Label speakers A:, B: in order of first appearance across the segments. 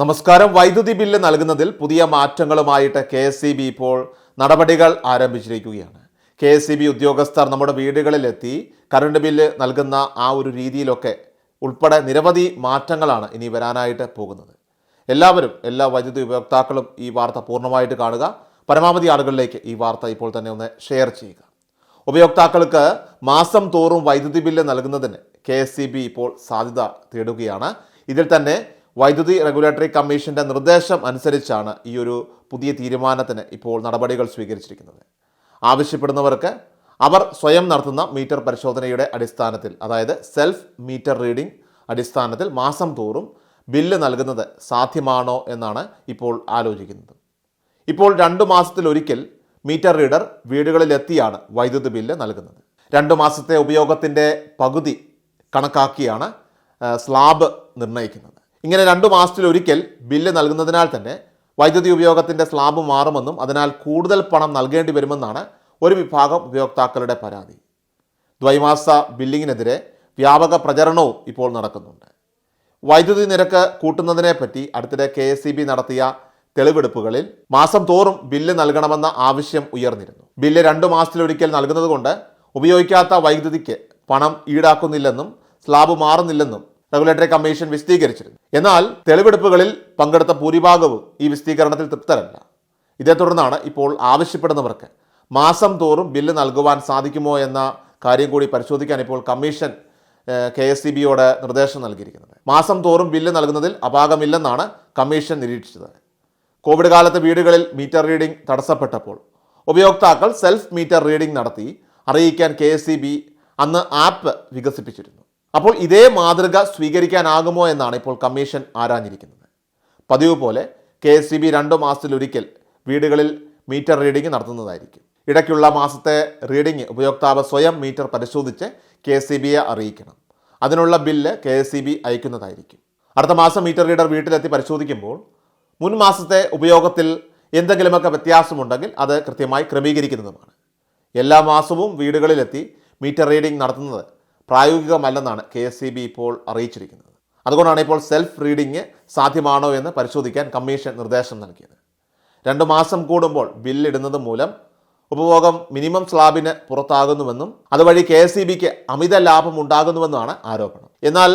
A: നമസ്കാരം. വൈദ്യുതി ബില്ല് നൽകുന്നതിൽ പുതിയ മാറ്റങ്ങളുമായിട്ട് കെ എസ് സി ബി ഇപ്പോൾ നടപടികൾ ആരംഭിച്ചിരിക്കുകയാണ്. കെ എസ് സി ബി ഉദ്യോഗസ്ഥർ നമ്മുടെ വീടുകളിലെത്തി കറണ്ട് ബില്ല് നൽകുന്ന ആ ഒരു രീതിയിലൊക്കെ ഉൾപ്പെടെ നിരവധി മാറ്റങ്ങളാണ് ഇനി വരാനായിട്ട് പോകുന്നത്. എല്ലാവരും എല്ലാ വൈദ്യുതി ഉപയോക്താക്കളും ഈ വാർത്ത പൂർണമായിട്ട് കാണുക. പരമാവധി ആളുകളിലേക്ക് ഈ വാർത്ത ഇപ്പോൾ തന്നെ ഒന്ന് ഷെയർ ചെയ്യുക. ഉപയോക്താക്കൾക്ക് മാസം തോറും വൈദ്യുതി ബില്ല് നൽകുന്നതിന് കെ എസ് സി ബി ഇപ്പോൾ സാധ്യത തേടുകയാണ്. ഇതിൽ തന്നെ വൈദ്യുതി റെഗുലേറ്ററി കമ്മീഷന്റെ നിർദ്ദേശം അനുസരിച്ചാണ് ഈ ഒരു പുതിയ തീരുമാനത്തിന് ഇപ്പോൾ നടപടികൾ സ്വീകരിച്ചിരിക്കുന്നത്. ആവശ്യപ്പെടുന്നവർക്ക് അവർ സ്വയം നടത്തുന്ന മീറ്റർ പരിശോധനയുടെ അടിസ്ഥാനത്തിൽ അതായത് സെൽഫ് മീറ്റർ റീഡിംഗ് അടിസ്ഥാനത്തിൽ മാസം തോറും ബില്ല് നൽകുന്നത് സാധ്യമാണോ എന്നാണ് ഇപ്പോൾ ആലോചിക്കുന്നത്. ഇപ്പോൾ രണ്ടു മാസത്തിലൊരിക്കൽ മീറ്റർ റീഡർ വീടുകളിലെത്തിയാണ് വൈദ്യുതി ബില്ല് നൽകുന്നത്. രണ്ടു മാസത്തെ ഉപയോഗത്തിന്റെ പകുതി കണക്കാക്കിയാണ് സ്ലാബ് നിർണയിക്കുന്നത്. ഇങ്ങനെ രണ്ടു മാസത്തിലൊരിക്കൽ ബില്ല് നൽകുന്നതിനാൽ തന്നെ വൈദ്യുതി ഉപയോഗത്തിന്റെ സ്ലാബ് മാറുമെന്നും അതിനാൽ കൂടുതൽ പണം നൽകേണ്ടി വരുമെന്നാണ് ഒരു വിഭാഗം ഉപയോക്താക്കളുടെ പരാതി. ദ്വൈമാസ ബില്ലിങ്ങിനെതിരെ വ്യാപക പ്രചരണവും ഇപ്പോൾ നടക്കുന്നുണ്ട്. വൈദ്യുതി നിരക്ക് കൂട്ടുന്നതിനെപ്പറ്റി അടുത്തിടെ കെ നടത്തിയ തെളിവെടുപ്പുകളിൽ മാസം തോറും ബില്ല് നൽകണമെന്ന ആവശ്യം ഉയർന്നിരുന്നു. ബില്ല് രണ്ടു മാസത്തിലൊരിക്കൽ നൽകുന്നതുകൊണ്ട് ഉപയോഗിക്കാത്ത വൈദ്യുതിക്ക് പണം ഈടാക്കുന്നില്ലെന്നും സ്ലാബ് മാറുന്നില്ലെന്നും റെഗുലേറ്ററി കമ്മീഷൻ വിശദീകരിച്ചിരുന്നു. എന്നാൽ തെളിവെടുപ്പുകളിൽ പങ്കെടുത്ത ഭൂരിഭാഗവും ഈ വിശദീകരണത്തിൽ തൃപ്തരല്ല. ഇതേ തുടർന്നാണ് ഇപ്പോൾ ആവശ്യപ്പെടുന്നവർക്ക് മാസം തോറും ബില്ല് നൽകുവാൻ സാധിക്കുമോ എന്ന കാര്യം കൂടി പരിശോധിക്കാൻ ഇപ്പോൾ കമ്മീഷൻ കെ എസ് സി ബിയോട് നിർദ്ദേശം നൽകിയിരിക്കുന്നത്. മാസം തോറും ബില്ല് നൽകുന്നതിൽ അപാകമില്ലെന്നാണ് കമ്മീഷൻ നിരീക്ഷിച്ചത്. കോവിഡ് കാലത്ത് വീടുകളിൽ മീറ്റർ റീഡിംഗ് തടസ്സപ്പെട്ടപ്പോൾ ഉപയോക്താക്കൾ സെൽഫ് മീറ്റർ റീഡിംഗ് നടത്തി അറിയിക്കാൻ കെ അന്ന് ആപ്പ് വികസിപ്പിച്ചിരുന്നു. അപ്പോൾ ഇതേ മാതൃക സ്വീകരിക്കാനാകുമോ എന്നാണ് ഇപ്പോൾ കമ്മീഷൻ ആരാഞ്ഞിരിക്കുന്നത്. പതിവ് പോലെ കെ എസ് സി ബി രണ്ടു മാസത്തിലൊരിക്കൽ വീടുകളിൽ മീറ്റർ റീഡിംഗ് നടത്തുന്നതായിരിക്കും. ഇടയ്ക്കുള്ള മാസത്തെ റീഡിംഗ് ഉപയോക്താവ് സ്വയം മീറ്റർ പരിശോധിച്ച് കെ എസ് സി ബിയെ അറിയിക്കണം. അതിനുള്ള bill K S C B അയക്കുന്നതായിരിക്കും. അടുത്ത മാസം മീറ്റർ റീഡർ വീട്ടിലെത്തി പരിശോധിക്കുമ്പോൾ മുൻ മാസത്തെ ഉപയോഗത്തിൽ എന്തെങ്കിലുമൊക്കെ വ്യത്യാസമുണ്ടെങ്കിൽ അത് കൃത്യമായി ക്രമീകരിക്കുന്നതുമാണ്. എല്ലാ മാസവും വീടുകളിലെത്തി മീറ്റർ റീഡിംഗ് നടത്തുന്നത് പ്രായോഗികമല്ലെന്നാണ് കെ എസ് സി ബി ഇപ്പോൾ അറിയിച്ചിരിക്കുന്നത്. അതുകൊണ്ടാണ് ഇപ്പോൾ സെൽഫ് റീഡിംഗ് സാധ്യമാണോ എന്ന് പരിശോധിക്കാൻ കമ്മീഷൻ നിർദ്ദേശം നൽകിയത്. രണ്ട് മാസം കൂടുമ്പോൾ ബില്ലിടുന്നത് മൂലം ഉപഭോഗം മിനിമം സ്ലാബിന് പുറത്താകുന്നുവെന്നും അതുവഴി കെ എസ് സി ബിക്ക് അമിത ലാഭം ഉണ്ടാകുന്നുവെന്നാണ് ആരോപണം. എന്നാൽ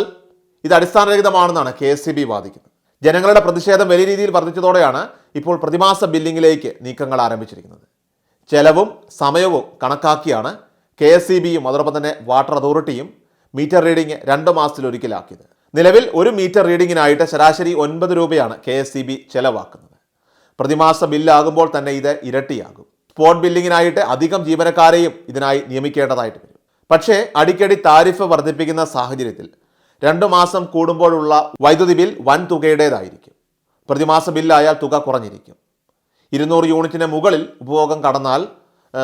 A: ഇത് അടിസ്ഥാനരഹിതമാണെന്നാണ് കെ എസ് സി ബി വാദിക്കുന്നത്. ജനങ്ങളുടെ പ്രതിഷേധം വലിയ രീതിയിൽ വർദ്ധിച്ചതോടെയാണ് ഇപ്പോൾ പ്രതിമാസ ബില്ലിങ്ങിലേക്ക് നീക്കങ്ങൾ ആരംഭിച്ചിരിക്കുന്നത്. ചെലവും സമയവും കണക്കാക്കിയാണ് കെ എസ് സി ബിയും അതോടൊപ്പം തന്നെ വാട്ടർ അതോറിറ്റിയും മീറ്റർ റീഡിംഗ് രണ്ട് മാസത്തിലൊരിക്കലാക്കിയത്. നിലവിൽ ഒരു മീറ്റർ റീഡിങ്ങിനായിട്ട് ശരാശരി ഒൻപത് രൂപയാണ് കെ എസ് സി ബി ചെലവാക്കുന്നത്. പ്രതിമാസ ബില്ലാകുമ്പോൾ തന്നെ ഇത് ഇരട്ടിയാകും. സ്പോട്ട് ബില്ലിങ്ങിനായിട്ട് അധികം ജീവനക്കാരെയും ഇതിനായി നിയമിക്കേണ്ടതായിട്ട് വരും. പക്ഷേ അടിക്കടി താരിഫ് വർദ്ധിപ്പിക്കുന്ന സാഹചര്യത്തിൽ രണ്ടു മാസം കൂടുമ്പോഴുള്ള വൈദ്യുതി ബിൽ വൻ തുകയുടേതായിരിക്കും. പ്രതിമാസ ബില്ലായാൽ തുക കുറഞ്ഞിരിക്കും. ഇരുന്നൂറ് യൂണിറ്റിന് മുകളിൽ ഉപഭോഗം കടന്നാൽ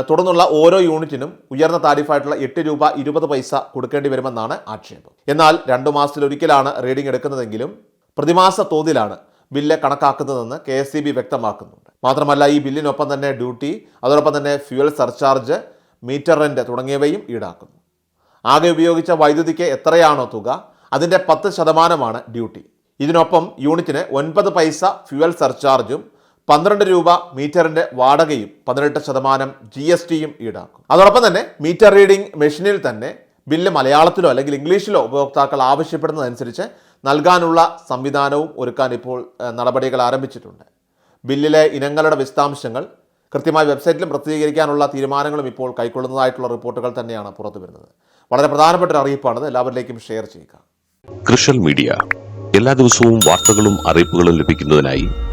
A: തുടർന്നുള്ള ഓരോ യൂണിറ്റിനും ഉയർന്ന താരിഫായിട്ടുള്ള എട്ട് രൂപ ഇരുപത് പൈസ കൊടുക്കേണ്ടി വരുമെന്നാണ് ആക്ഷേപം. എന്നാൽ രണ്ടു മാസത്തിലൊരിക്കലാണ് റീഡിംഗ് എടുക്കുന്നതെങ്കിലും പ്രതിമാസ തോതിലാണ് ബില്ല് കണക്കാക്കുന്നതെന്ന് കെ എസ് സി ബി വ്യക്തമാക്കുന്നുണ്ട്. മാത്രമല്ല ഈ ബില്ലിനൊപ്പം തന്നെ ഡ്യൂട്ടി അതോടൊപ്പം തന്നെ ഫ്യൂവൽ സർചാർജ് മീറ്റർ റെന്റ് തുടങ്ങിയവയും ഈടാക്കുന്നു. ആകെ ഉപയോഗിച്ച വൈദ്യുതിക്ക് എത്രയാണോ തുക അതിന്റെ പത്ത് ശതമാനമാണ് ഡ്യൂട്ടി. ഇതിനൊപ്പം യൂണിറ്റിന് ഒൻപത് പൈസ ഫ്യുവൽ സർചാർജും പന്ത്രണ്ട് രൂപ മീറ്ററിന്റെ വാടകയും പതിനെട്ട് ശതമാനം ജി എസ് ടിയും ഈടാക്കും. അതോടൊപ്പം തന്നെ മീറ്റർ റീഡിംഗ് മെഷീനിൽ തന്നെ ബില്ല് മലയാളത്തിലോ അല്ലെങ്കിൽ ഇംഗ്ലീഷിലോ ഉപഭോക്താക്കൾ ആവശ്യപ്പെടുന്നതനുസരിച്ച് നൽകാനുള്ള സംവിധാനവും ഒരുക്കാൻ ഇപ്പോൾ നടപടികൾ ആരംഭിച്ചിട്ടുണ്ട്. ബില്ലിലെ ഇനങ്ങളുടെ വിശദാംശങ്ങൾ കൃത്യമായി വെബ്സൈറ്റിലും പ്രസിദ്ധീകരിക്കാനുള്ള തീരുമാനങ്ങളും ഇപ്പോൾ കൈക്കൊള്ളുന്നതായിട്ടുള്ള റിപ്പോർട്ടുകൾ തന്നെയാണ് പുറത്തു വരുന്നത്. വളരെ പ്രധാനപ്പെട്ട ഒരു അറിയിപ്പാണത്. എല്ലാവരിലേക്കും ഷെയർ ചെയ്യുക.
B: കൃഷൽ മീഡിയ. എല്ലാ ദിവസവും വാർത്തകളും അറിയിപ്പുകളും ലഭിക്കുന്നതിനായി